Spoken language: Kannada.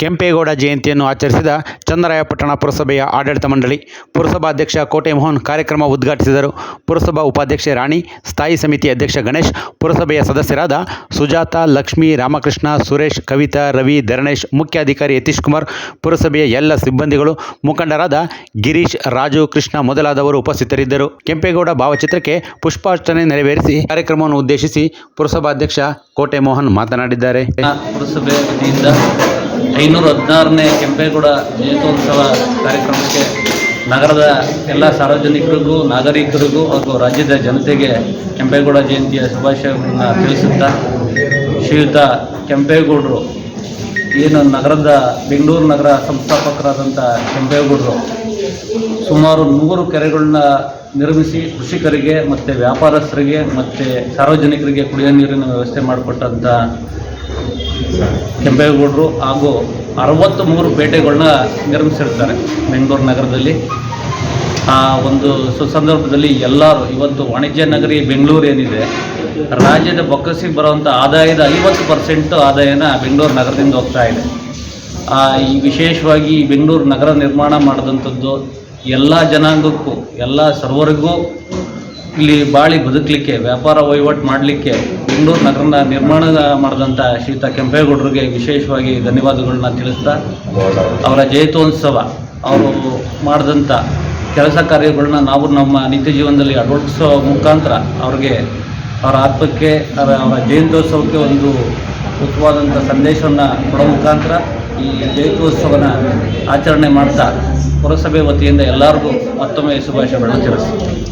ಕೆಂಪೇಗೌಡ ಜಯಂತಿಯನ್ನು ಆಚರಿಸಿದ ಚಂದ್ರಾಯಪಟ್ಟಣ ಪುರಸಭೆಯ ಆಡಳಿತ ಮಂಡಳಿ ಪುರಸಭಾಧ್ಯಕ್ಷ ಕೋಟೆ ಮೋಹನ್ ಕಾರ್ಯಕ್ರಮ ಉದ್ಘಾಟಿಸಿದರು. ಪುರಸಭಾ ಉಪಾಧ್ಯಕ್ಷೆ ರಾಣಿ, ಸ್ಥಾಯಿ ಸಮಿತಿ ಅಧ್ಯಕ್ಷ ಗಣೇಶ್, ಪುರಸಭೆಯ ಸದಸ್ಯರಾದ ಸುಜಾತ, ಲಕ್ಷ್ಮೀ, ರಾಮಕೃಷ್ಣ, ಸುರೇಶ್, ಕವಿತಾ, ರವಿ, ಧರಣೇಶ್, ಮುಖ್ಯಾಧಿಕಾರಿ ಯತೀಶ್ ಕುಮಾರ್, ಪುರಸಭೆಯ ಎಲ್ಲ ಸಿಬ್ಬಂದಿಗಳು ಮುಖಂಡರಾದ ಗಿರೀಶ್, ರಾಜು, ಕೃಷ್ಣ ಮೊದಲಾದವರು ಉಪಸ್ಥಿತರಿದ್ದರು. ಕೆಂಪೇಗೌಡ ಭಾವಚಿತ್ರಕ್ಕೆ ಪುಷ್ಪಾರ್ಚನೆ ನೆರವೇರಿಸಿ ಕಾರ್ಯಕ್ರಮವನ್ನು ಉದ್ದೇಶಿಸಿ ಪುರಸಭಾಧ್ಯಕ್ಷ ಕೋಟೆ ಮೋಹನ್ ಮಾತನಾಡಿದ್ದಾರೆ. ಪುರಸಭೆ ವತಿಯಿಂದ ಐನೂರ ಹದಿನಾರನೇ ಕೆಂಪೇಗೌಡ ಜಯಂತ್ಯೋತ್ಸವ ಕಾರ್ಯಕ್ರಮಕ್ಕೆ ನಗರದ ಎಲ್ಲ ಸಾರ್ವಜನಿಕರಿಗೂ, ನಾಗರಿಕರಿಗೂ ಹಾಗೂ ರಾಜ್ಯದ ಜನತೆಗೆ ಕೆಂಪೇಗೌಡ ಜಯಂತಿಯ ಶುಭಾಶಯಗಳನ್ನು ತಿಳಿಸುತ್ತಾ, ಶ್ರೀಯುತ ಕೆಂಪೇಗೌಡರು, ಏನು ನಗರದ, ಬೆಂಗಳೂರು ನಗರ ಸಂಸ್ಥಾಪಕರಾದಂಥ ಕೆಂಪೇಗೌಡರು, ಸುಮಾರು ನೂರು ಕೆರೆಗಳನ್ನ ನಿರ್ಮಿಸಿ ಕೃಷಿಕರಿಗೆ ಮತ್ತು ವ್ಯಾಪಾರಸ್ಥರಿಗೆ ಮತ್ತು ಸಾರ್ವಜನಿಕರಿಗೆ ಕುಡಿಯೋ ನೀರಿನ ವ್ಯವಸ್ಥೆ ಮಾಡಿಕೊಟ್ಟಂಥ ಕೆಂಪೇಗೌಡರು ಹಾಗೂ ಅರವತ್ತು ಮೂರು ಪೇಟೆಗಳನ್ನ ನಿರ್ಮಿಸಿರ್ತಾರೆ ಬೆಂಗಳೂರು ನಗರದಲ್ಲಿ. ಆ ಒಂದು ಸುಸಂದರ್ಭದಲ್ಲಿ ಎಲ್ಲರೂ ಇವತ್ತು ವಾಣಿಜ್ಯ ನಗರಿ ಬೆಂಗಳೂರು ಏನಿದೆ, ರಾಜ್ಯದ ಬೊಕ್ಕಸಿಗೆ ಬರುವಂಥ ಆದಾಯದ ಐವತ್ತು ಪರ್ಸೆಂಟ್ ಆದಾಯನ ಬೆಂಗಳೂರು ನಗರದಿಂದ ಹೋಗ್ತಾ ಇದೆ. ಈ ವಿಶೇಷವಾಗಿ ಬೆಂಗಳೂರು ನಗರ ನಿರ್ಮಾಣ ಮಾಡಿದಂಥದ್ದು ಎಲ್ಲ ಜನಾಂಗಕ್ಕೂ, ಎಲ್ಲ ಸರ್ವರಿಗೂ ಇಲ್ಲಿ ಬಾಳಿ ಬದುಕಲಿಕ್ಕೆ, ವ್ಯಾಪಾರ ವಹಿವಾಟು ಮಾಡಲಿಕ್ಕೆ ಬೆಂಗಳೂರು ನಗರನ ನಿರ್ಮಾಣ ಮಾಡಿದಂಥ ಶ್ರೀಯುತ ಕೆಂಪೇಗೌಡರಿಗೆ ವಿಶೇಷವಾಗಿ ಧನ್ಯವಾದಗಳನ್ನ ತಿಳಿಸ್ತಾ, ಅವರ ಜಯಂತ್ಯೋತ್ಸವ, ಅವರು ಮಾಡಿದಂಥ ಕೆಲಸ ಕಾರ್ಯಗಳನ್ನ ನಾವು ನಮ್ಮ ನಿತ್ಯ ಜೀವನದಲ್ಲಿ ಅಳವಡಿಸೋ ಮುಖಾಂತರ ಅವ್ರಿಗೆ ಅವರ ಆತ್ಮಕ್ಕೆ, ಅವರ ಅವರ ಜಯಂತ್ಯೋತ್ಸವಕ್ಕೆ ಒಂದು ಉತ್ತಮವಾದಂಥ ಸಂದೇಶವನ್ನು ಕೊಡೋ ಮುಖಾಂತರ ಈ ಜಯಂತ್ಯೋತ್ಸವನ ಆಚರಣೆ ಮಾಡ್ತಾ ಪುರಸಭೆ ವತಿಯಿಂದ ಎಲ್ಲರಿಗೂ ಮತ್ತೊಮ್ಮೆ ಶುಭಾಶಯಗಳನ್ನು ತಿಳಿಸ್ತೀನಿ.